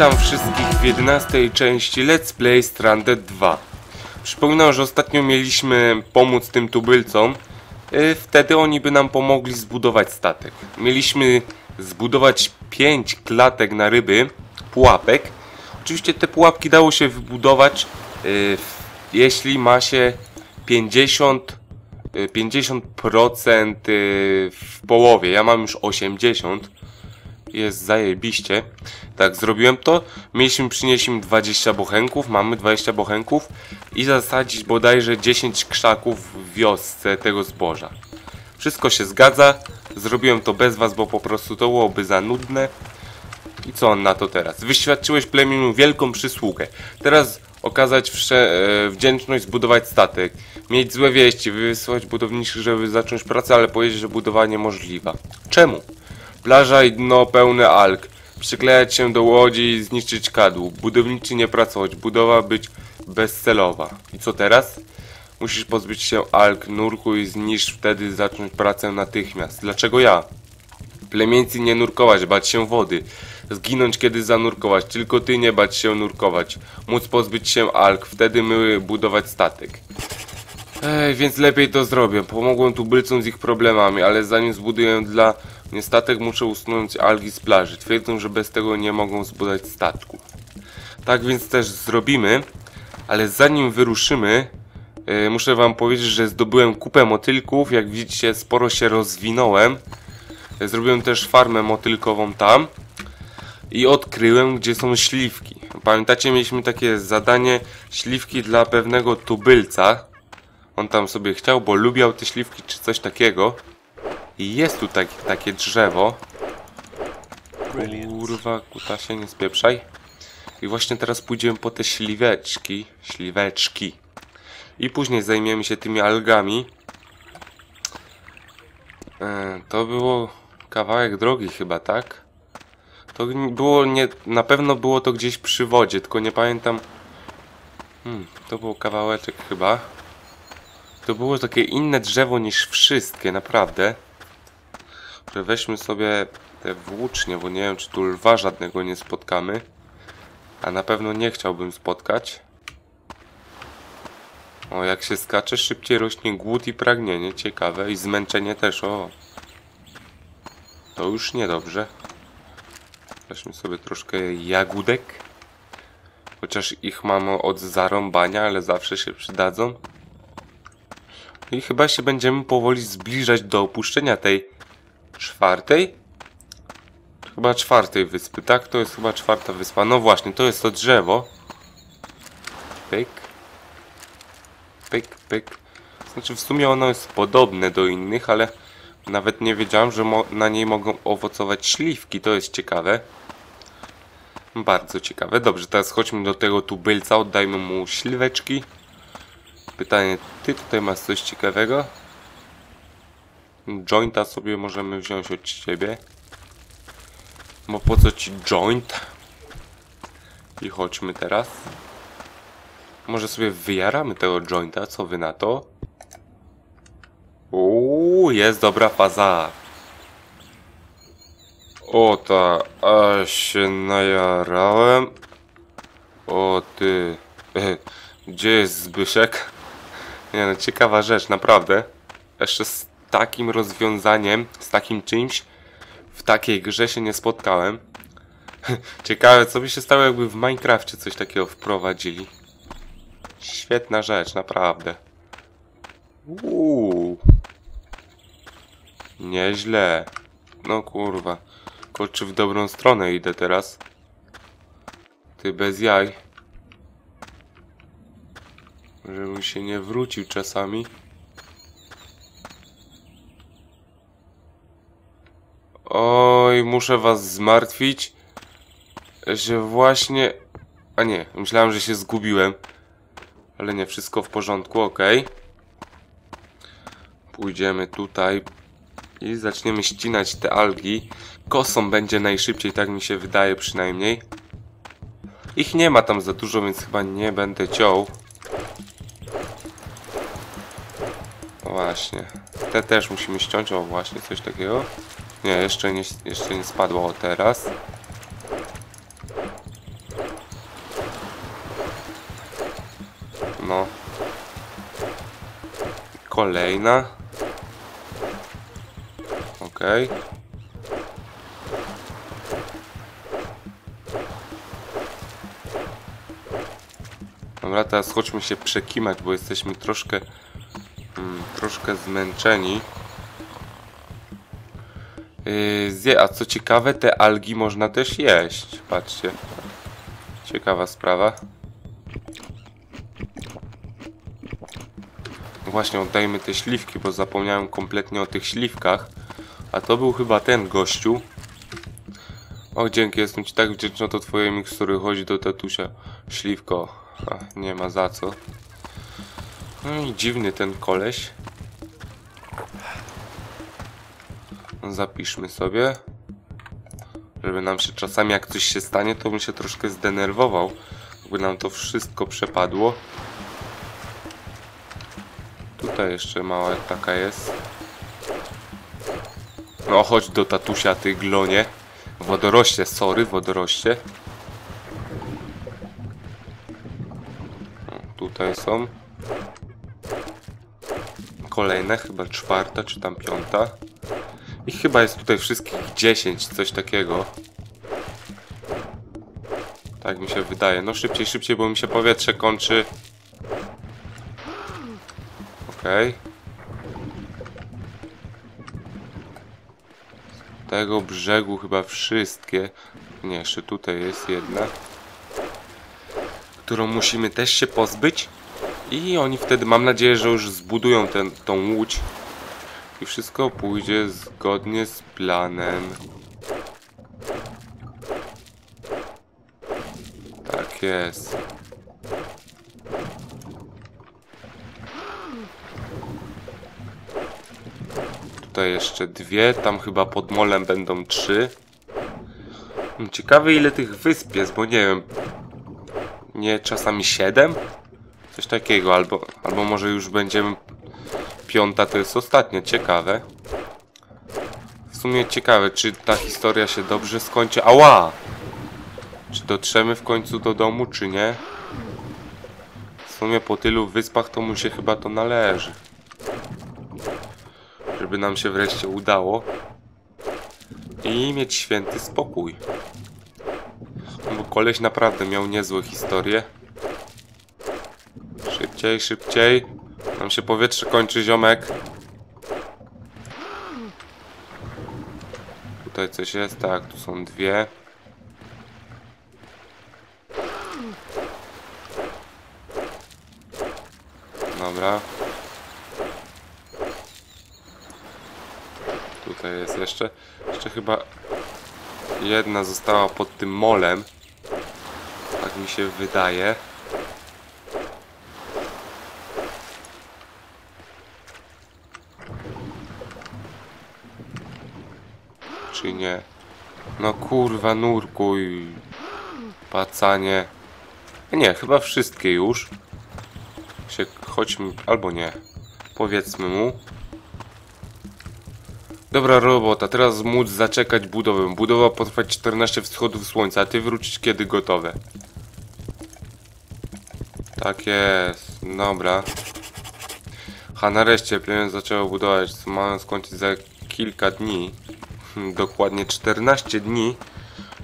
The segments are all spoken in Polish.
Witam wszystkich w 11 części Let's Play Stranded 2. Przypominam, że ostatnio mieliśmy pomóc tym tubylcom. Y, Wtedy oni by nam pomogli zbudować statek. Mieliśmy zbudować 5 klatek na ryby, pułapek. Oczywiście te pułapki dało się wybudować, y, jeśli ma się 50 y, 50% y, w połowie. Ja mam już 80 jest zajebiście. Tak, zrobiłem to. Mieliśmy przynieść im 20 bochenków, mamy 20 bochenków i zasadzić bodajże 10 krzaków w wiosce tego zboża. Wszystko się zgadza. Zrobiłem to bez was, bo po prostu to byłoby za nudne. I co on na to teraz? Wyświadczyłeś plemieniu wielką przysługę. Teraz okazać e, wdzięczność, zbudować statek. Mieć złe wieści, wysłać budowniczych, żeby zacząć pracę, ale powiedzieć, że budowa niemożliwa. Czemu? Plaża i dno pełne alg. Przyklejać się do łodzi i zniszczyć kadłub. Budowniczy nie pracować. Budowa być bezcelowa. I co teraz? Musisz pozbyć się alg, nurku i zniszcz wtedy zacząć pracę natychmiast. Dlaczego ja? Plemieńcy nie nurkować, bać się wody. Zginąć kiedy zanurkować, tylko ty nie bać się nurkować. Móc pozbyć się alg, wtedy my budować statek. Ej, więc lepiej to zrobię. Pomogłem tubylcom z ich problemami, ale zanim zbuduję dla mnie statek, muszę usunąć algi z plaży. Twierdzą, że bez tego nie mogą zbudować statku. Tak więc też zrobimy, ale zanim wyruszymy, e, muszę wam powiedzieć, że zdobyłem kupę motylków. Jak widzicie, sporo się rozwinąłem. E, Zrobiłem też farmę motylkową tam i odkryłem, gdzie są śliwki. Pamiętacie, mieliśmy takie zadanie śliwki dla pewnego tubylca. On tam sobie chciał, bo lubiał te śliwki czy coś takiego. I jest tu tak, takie drzewo. Kurwa, kutasie, nie spieprzaj. I właśnie teraz pójdziemy po te śliweczki. Śliweczki. I później zajmiemy się tymi algami. E, to było kawałek drogi chyba, tak? To było nie... Na pewno było to gdzieś przy wodzie, tylko nie pamiętam... Hmm, to był kawałeczek chyba. To było takie inne drzewo niż wszystkie, naprawdę. Weźmy sobie te włócznie, bo nie wiem, czy tu lwa żadnego nie spotkamy. A na pewno nie chciałbym spotkać. O, jak się skacze, szybciej rośnie głód i pragnienie. Ciekawe. I zmęczenie też, o. To już niedobrze. Weźmy sobie troszkę jagódek. Chociaż ich mamy od zarąbania, ale zawsze się przydadzą. I chyba się będziemy powoli zbliżać do opuszczenia tej czwartej. Chyba czwartej wyspy, tak? To jest chyba czwarta wyspa. No właśnie, to jest to drzewo. Pyk. Pyk, pyk. Znaczy w sumie ono jest podobne do innych, ale nawet nie wiedziałem, że na niej mogą owocować śliwki. To jest ciekawe. Bardzo ciekawe. Dobrze, teraz chodźmy do tego tubylca, oddajmy mu śliweczki. Pytanie, ty tutaj masz coś ciekawego? Jointa sobie możemy wziąć od ciebie. Bo po co ci joint? I chodźmy teraz. Może sobie wyjaramy tego jointa, co wy na to? Uuu, jest dobra faza. O ta, a się najarałem. O ty, gdzie jest Zbyszek? Nie no, ciekawa rzecz, naprawdę. Jeszcze takim rozwiązaniem, z takim czymś w takiej grze się nie spotkałem. Ciekawe, co by się stało, jakby w Minecrafcie coś takiego wprowadzili. Świetna rzecz, naprawdę. Uuu. Nieźle. No kurwa. Kurczę, w dobrą stronę idę teraz. Ty bez jaj. Żebym się nie wrócił czasami. Oj, muszę was zmartwić, że właśnie... A nie, myślałem, że się zgubiłem. Ale nie, wszystko w porządku, ok. Pójdziemy tutaj i zaczniemy ścinać te algi. Kosą będzie najszybciej, tak mi się wydaje przynajmniej. Ich nie ma tam za dużo, więc chyba nie będę ciął. Właśnie. Te też musimy ściąć, o właśnie, coś takiego. Nie, jeszcze nie, jeszcze nie spadło teraz. No. Kolejna. Okej. Okay. Dobra, teraz chodźmy się przekimać, bo jesteśmy troszkę, mm, troszkę zmęczeni. Yy, zje, a co ciekawe, te algi można też jeść. Patrzcie. Ciekawa sprawa. No Właśnie oddajmy te śliwki, bo zapomniałem kompletnie o tych śliwkach. A to był chyba ten gościu. O, dzięki, jestem ci tak wdzięczny, to twoje mikstury chodzi do tatusia. Śliwko. Nie ma za co. No i dziwny ten koleś. Zapiszmy sobie. Żeby nam się czasami jak coś się stanie, to bym się troszkę zdenerwował. Jakby nam to wszystko przepadło. Tutaj jeszcze mała taka jest. No chodź do tatusia, ty glonie. Wodoroście, sorry, wodoroście. Tutaj są. Kolejne, chyba czwarta, czy tam piąta. I chyba jest tutaj wszystkich 10, coś takiego. Tak mi się wydaje. No szybciej, szybciej, bo mi się powietrze kończy. Okej. Z tego brzegu chyba wszystkie. Nie, jeszcze tutaj jest jedna. Którą musimy też się pozbyć. I oni wtedy, mam nadzieję, że już zbudują ten, tą łódź. I wszystko pójdzie zgodnie z planem. Tak jest. Tutaj jeszcze dwie, tam chyba pod molem będą trzy. Ciekawe ile tych wysp jest, bo nie wiem. Nie czasami siedem? Coś takiego, albo, albo może już będziemy piąta to jest ostatnia, ciekawe. W sumie ciekawe, czy ta historia się dobrze skończy. Ała! Czy dotrzemy w końcu do domu, czy nie? W sumie po tylu wyspach to mu się chyba to należy. Żeby nam się wreszcie udało. I mieć święty spokój. No Bo koleś naprawdę miał niezłe historie. Szybciej, szybciej. Nam się powietrze kończy, ziomek. Tutaj coś jest, tak, tu są dwie. Dobra. Tutaj jest jeszcze. Jeszcze chyba jedna została pod tym molem. Tak mi się wydaje. Czy nie? No kurwa, nurkuj. Pacanie. Nie, chyba wszystkie już. Się, chodźmy, albo nie. Powiedzmy mu. Dobra robota, teraz móc zaczekać budowę. Budowa potrwać 14 wschodów słońca, a ty wrócić kiedy gotowe. Tak jest, dobra. Ha, nareszcie plemię zaczęło budować, mają skończyć za kilka dni. Hmm, Dokładnie 14 dni.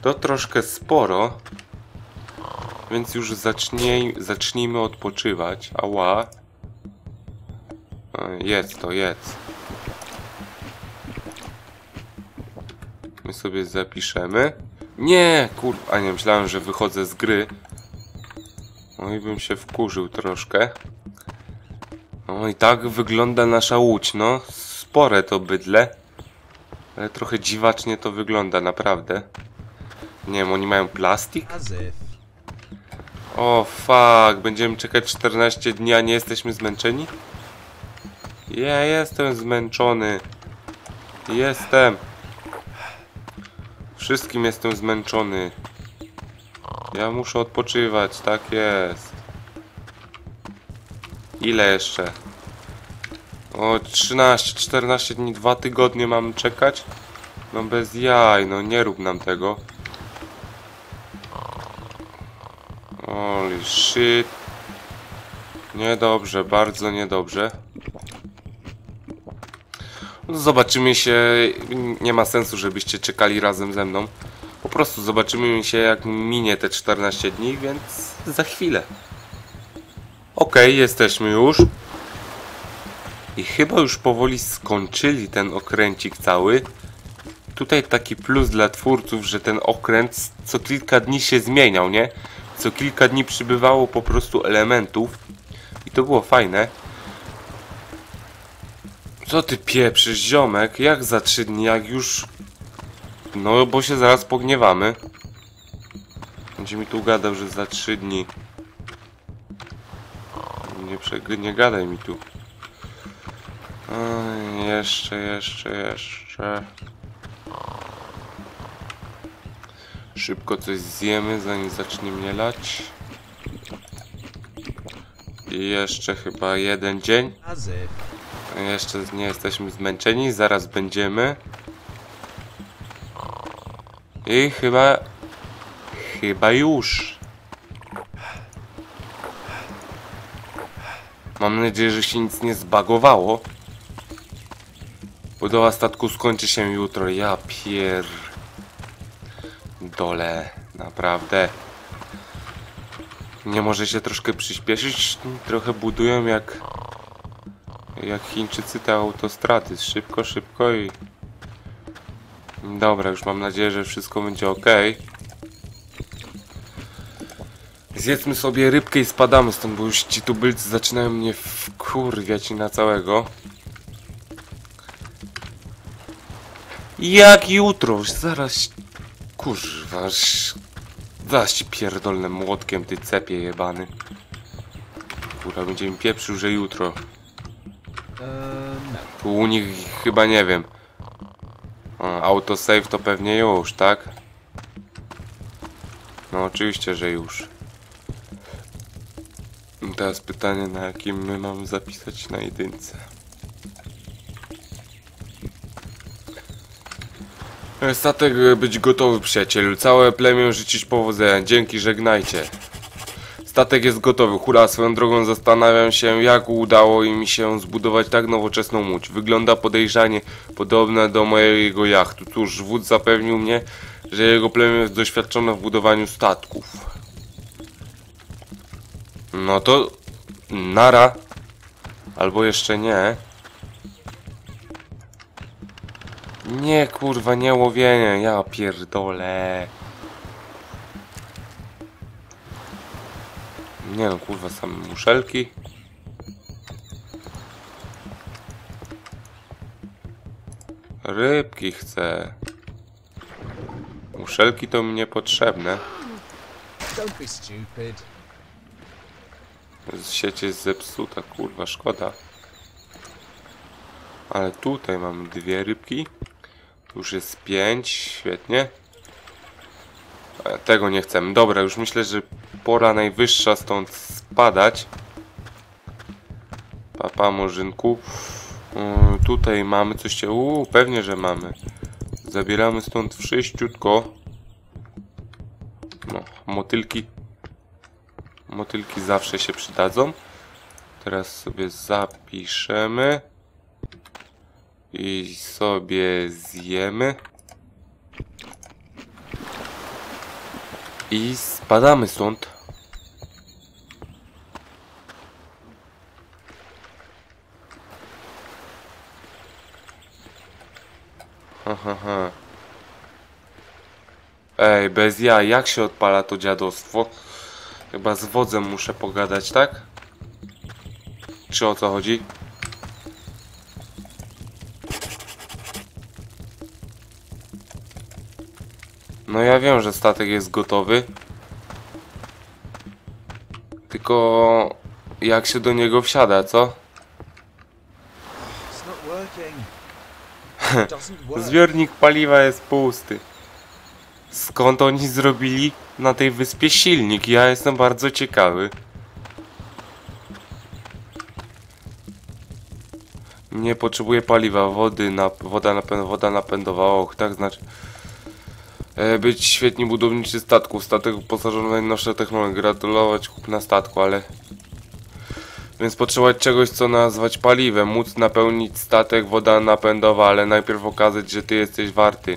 To troszkę sporo. Więc już zacznij, zacznijmy odpoczywać. Ała. E, Jedz to, jedz. My sobie zapiszemy. Nie, kur... A nie, myślałem, że wychodzę z gry. No i bym się wkurzył troszkę. No i tak wygląda nasza łódź, no. Spore to bydle. Ale trochę dziwacznie to wygląda, naprawdę. Nie wiem, oni mają plastik? O, fuck, będziemy czekać 14 dni, a nie jesteśmy zmęczeni? Ja jestem zmęczony. Jestem. Wszystkim jestem zmęczony. Ja muszę odpoczywać, tak jest. Ile jeszcze? O, 13, 14 dni, 2 tygodnie mam czekać? No bez jaj, no nie rób nam tego. Holy shit. Niedobrze, bardzo niedobrze. No zobaczymy się. Nie ma sensu, żebyście czekali razem ze mną. Po prostu zobaczymy się, jak minie te 14 dni, więc za chwilę. Okej, jesteśmy już. I chyba już powoli skończyli ten okręcik cały. Tutaj taki plus dla twórców, że ten okręt co kilka dni się zmieniał, nie? Co kilka dni przybywało po prostu elementów. I to było fajne. Co ty pieprzysz, ziomek? Jak za trzy dni, jak już... No, bo się zaraz pogniewamy. Będzie mi tu gadał, że za trzy dni. Nie, nie gadaj mi tu. Oj, jeszcze, jeszcze, jeszcze. Szybko coś zjemy, zanim zacznie mnie lać. I jeszcze chyba jeden dzień. Jeszcze nie jesteśmy zmęczeni, zaraz będziemy. I chyba... Chyba już. Mam nadzieję, że się nic nie zbagowało. Budowa statku skończy się jutro. Ja pier... Dole. Naprawdę. Nie może się troszkę przyspieszyć? Trochę budują jak... Jak Chińczycy te autostrady. Szybko, szybko i... Dobra, już mam nadzieję, że wszystko będzie ok. Zjedzmy sobie rybkę i spadamy stąd, bo już ci tubylcy zaczynają mnie wkurwiać na całego. Jak jutro? Zaraz... Kurwa, sz- zaraz ci pierdolnę młotkiem, ty cepie jebany. Kurwa, będzie mi pieprzył, że jutro. Tu u nich chyba nie wiem. O, autosave to pewnie już, tak? No oczywiście, że już. Teraz pytanie, na jakim my mamy zapisać na jedynce. Statek e, być gotowy, przyjacielu. Całe plemię życzyć powodzenia. Dzięki, żegnajcie. Statek jest gotowy. Hura, swoją drogą zastanawiam się, jak udało mi się zbudować tak nowoczesną łódź. Wygląda podejrzanie podobna do mojego jachtu. Cóż, wódz zapewnił mnie, że jego plemię jest doświadczone w budowaniu statków. No to... Nara. Albo jeszcze nie. Nie, kurwa, nie łowienie. Ja pierdolę. Nie no, kurwa, same muszelki. Rybki chcę. Muszelki to mi niepotrzebne. Sieć jest zepsuta, kurwa, szkoda. Ale tutaj mamy dwie rybki. Tu już jest pięć, świetnie. E, Tego nie chcemy. Dobra, już myślę, że pora najwyższa stąd spadać. Papa Murzynku. Yy, tutaj mamy coś cię. Uuu, pewnie, że mamy. Zabieramy stąd wszyściutko. No, motylki. Motylki zawsze się przydadzą. Teraz sobie zapiszemy. I sobie zjemy. I spadamy stąd. Ha, ha, ha. Ej, bez ja, jak się odpala to dziadostwo? Chyba z wodzem muszę pogadać, tak? Czy o co chodzi? No ja wiem, że statek jest gotowy. Tylko jak się do niego wsiada, co? Zbiornik paliwa jest pusty. Skąd oni zrobili na tej wyspie silnik? Ja jestem bardzo ciekawy. Nie potrzebuję paliwa, wody, na, woda, napę, woda och, tak znaczy. E, być świetni budowniczy statków, statek wyposażony w najnowsze technologie, gratulować kupna statku, ale... Więc potrzebować czegoś, co nazwać paliwem. Móc napełnić statek, woda napędowa, ale najpierw okazać, że ty jesteś warty.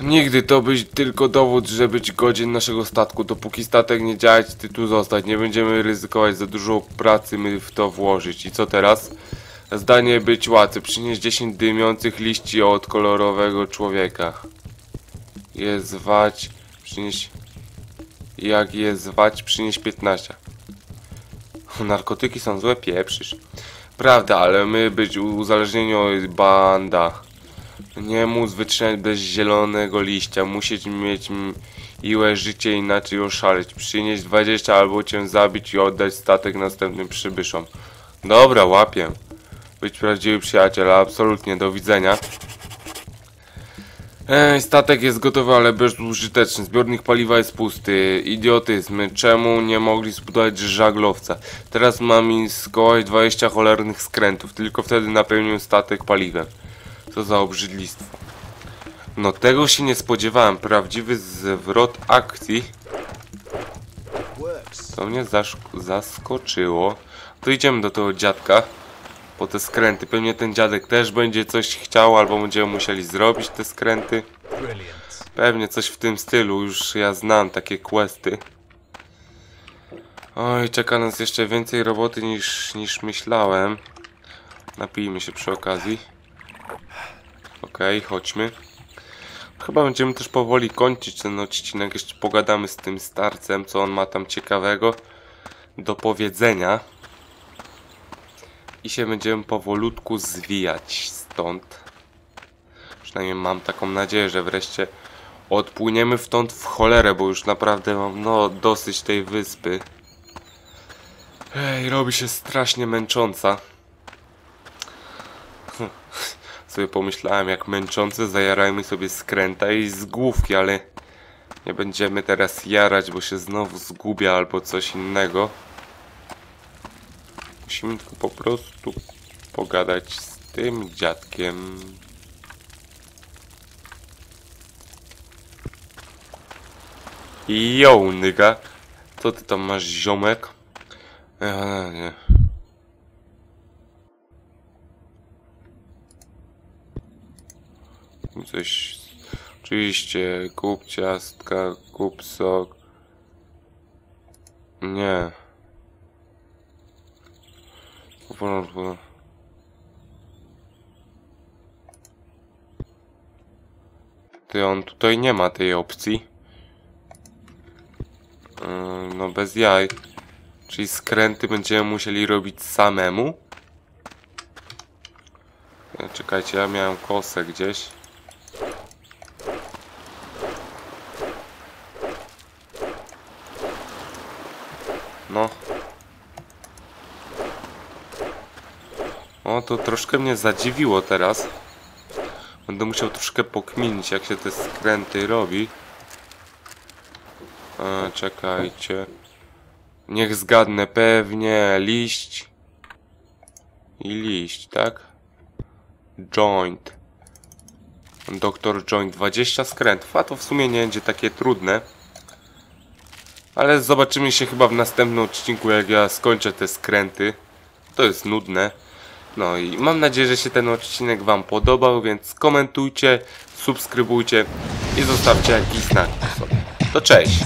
Nigdy to być tylko dowód, że być godzien naszego statku. Dopóki statek nie działać, ty tu zostać. Nie będziemy ryzykować za dużo pracy my w to włożyć. I co teraz? Zdanie być łacy. Przynieś 10 dymiących liści od kolorowego człowieka. Je zwać. Przynieś... Jak je zwać? Przynieś 15. Narkotyki są złe, pieprzysz. Prawda, ale my być uzależnieni od banda. Nie móc wytrzymać bez zielonego liścia. Musieć mieć miłe życie, inaczej oszaleć. Przynieść 20 albo cię zabić i oddać statek następnym przybyszom. Dobra, łapię. Być prawdziwy przyjaciel, absolutnie, do widzenia. Ej, statek jest gotowy, ale bezużyteczny. Zbiornik paliwa jest pusty. Idiotyzm. Czemu nie mogli zbudować żaglowca? Teraz mam im skołać 20 cholernych skrętów. Tylko wtedy napełnię statek paliwem. Co za obrzydlistwo. No tego się nie spodziewałem. Prawdziwy zwrot akcji. To mnie zaskoczyło. To idziemy do tego dziadka. Po te skręty. Pewnie ten dziadek też będzie coś chciał, albo będziemy musieli zrobić te skręty. Pewnie coś w tym stylu, już ja znam takie questy. Oj, czeka nas jeszcze więcej roboty niż, niż myślałem. Napijmy się przy okazji. Okej, chodźmy. Chyba będziemy też powoli kończyć ten odcinek. Jeszcze pogadamy z tym starcem, co on ma tam ciekawego do powiedzenia. I się będziemy powolutku zwijać stąd. Przynajmniej mam taką nadzieję, że wreszcie odpłyniemy stąd w cholerę, bo już naprawdę mam no dosyć tej wyspy. Ej, robi się strasznie męcząca. Sobie pomyślałem, jak męczące, zajarajmy sobie skręta i z główki, ale nie będziemy teraz jarać, bo się znowu zgubia albo coś innego. Musimy po prostu pogadać z tym dziadkiem. Yo, nyga. Co ty tam masz, ziomek? Ja, nie. Coś... Oczywiście, kup ciastka, kup sok. Nie. W porządku. Ty, on tutaj nie ma tej opcji. Yy, No bez jaj. Czyli skręty będziemy musieli robić samemu? E, Czekajcie, ja miałem kosę gdzieś. No. O, to troszkę mnie zadziwiło teraz. Będę musiał troszkę pokminić, jak się te skręty robi. E, czekajcie. Niech zgadnę, pewnie liść. I liść, tak? Joint. Doktor Joint, 20 skrętów, a to w sumie nie będzie takie trudne. Ale zobaczymy się chyba w następnym odcinku, jak ja skończę te skręty. To jest nudne. No i mam nadzieję, że się ten odcinek Wam podobał, więc komentujcie, subskrybujcie i zostawcie jakiś znak. To cześć!